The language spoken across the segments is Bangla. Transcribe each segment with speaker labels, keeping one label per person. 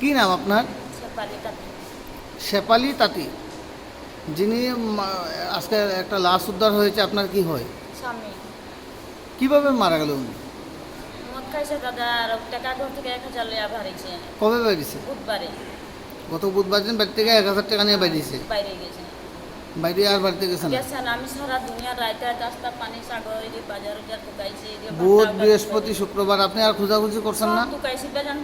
Speaker 1: কি নাম আপনার? শেপালি তাঁতি। যিনি আজকে একটা লাশ উদ্ধার হয়েছে আপনার কি হয়? কীভাবে মারা গেল উনি? কবে
Speaker 2: বুধবারে।
Speaker 1: গত বুধবার দিন বাড়ি থেকে এক হাজার টাকা নিয়ে বেরিয়েছে
Speaker 2: বাইরে গেছে।
Speaker 1: বাইরে আর বাড়িতে
Speaker 2: গেছেন আমি সারা দুনিয়া রাইতে রাস্তা পানি সাগর বাজার উজার
Speaker 1: বুধ বৃহস্পতি শুক্রবার আপনি আর খোঁজাখুঁজি করছেন না?
Speaker 2: বেজান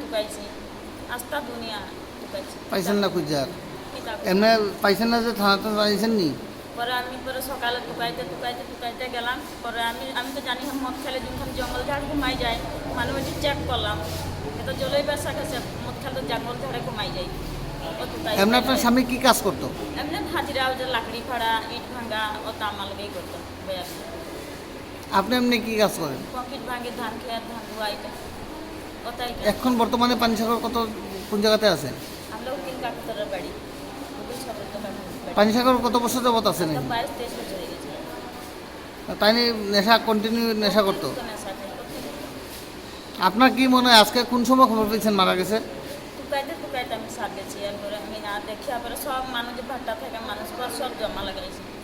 Speaker 1: পাইছেন না খুঁজে আর
Speaker 2: কি তা করব?
Speaker 1: এমনি পাইছেন না যে থানাতে জানিয়েছেন নি?
Speaker 2: পরে আমি পরে সকালে টুকাইতে টুকাইতে টুকাইতে গেলাম। পরে আমি আমি তো জানি মদ খেলে যখন জঙ্গল ঝাড় ঘুমাই যায় মানে ওই চেক করলাম। এত জলেই বেসা গেছে মদ খেলে তো জঙ্গল ঝাড়ে ঘুমাই যায়।
Speaker 1: এমনি আপনার স্বামী কি কাজ করতো?
Speaker 2: এমনি হাজিরা ওই যে লাকড়ি ফাড়া ইট ভাঙা ও তামাল গেই করতো
Speaker 1: আপনি এমনি কি কাজ করেন?
Speaker 2: পকেট ভাঙে ধান খেয়ে ধান ওটাই
Speaker 1: এখন বর্তমানে পানি পানিসাগর কত, কোন জায়গাতে
Speaker 2: দোকান
Speaker 1: পানিসাগর কত বছর যাবত আছেন তাই নেশা কন্টিনিউ নেশা করতো। আপনার কি মনে হয় আজকে কোন সময় খবর পেয়েছেন মারা গেছে?
Speaker 2: আমি আমি না সব মানুষ মানুষ সব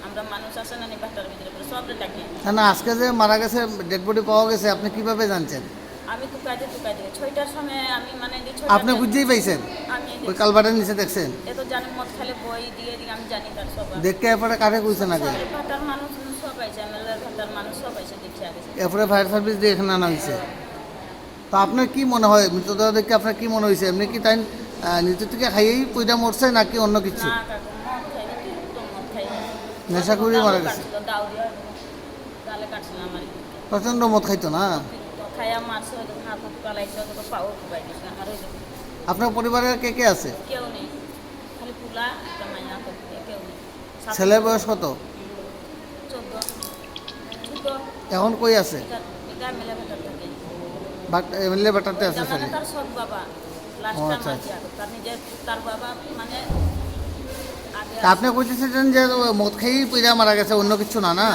Speaker 2: আমরা মানুষ আছে না ভিতরে সব
Speaker 1: আজকে যে মারা গেছে ডেড বডি পাওয়া গেছে, আপনি কীভাবে জানছেন?
Speaker 2: আমি টুকাইতে টুকাইতে ছয়টার সময় আমি মানে
Speaker 1: আপনি বুঝতেই পাইছেন? ওই কালবাটের নিচে দেখছেন?
Speaker 2: এ তো জানি মদ খালে বই দিয়ে দিয়ে আমি জানি তার সব
Speaker 1: দেখতে এরপরে কারে কইছেন আগে?
Speaker 2: ভাটার মানুষ সব ভাটার মানুষ সব গেছে
Speaker 1: এরপরে ফায়ার সার্ভিস দিয়ে এখানে আনা হয়েছে তো আপনার কি মনে হয় মৃতদেহ দেখে আপনার কি মনে হয়েছে এমনি কি তাই নিজে থেকে খাইয়েই পয়দা মরছে নাকি অন্য কিছু?
Speaker 2: তো।
Speaker 1: নেশা করে মারা গেছে। প্রচণ্ড মদ খাইতো না?
Speaker 2: খাইয়া মারছে হয়তো হাত পালাইছে হয়তো পাও আর
Speaker 1: আপনার পরিবারের কে কে আছে?
Speaker 2: কেউ নেই। খালি পুলা একটা মাইয়া তো কেউ নেই।
Speaker 1: ছেলের বয়স কত?
Speaker 2: চোদ্দ
Speaker 1: এখন কই আছে? এমএলএ ব্যাটারতে আছে
Speaker 2: মানে
Speaker 1: ছেলে
Speaker 2: তার সৎ বাবা। লাস্টটা
Speaker 1: আচ্ছা,
Speaker 2: তার নিজের তার বাবা মানে
Speaker 1: আপনি কইতেছিলেন যে মদ খেয়েই পয়দা মারা গেছে অন্য কিছু না?
Speaker 2: না,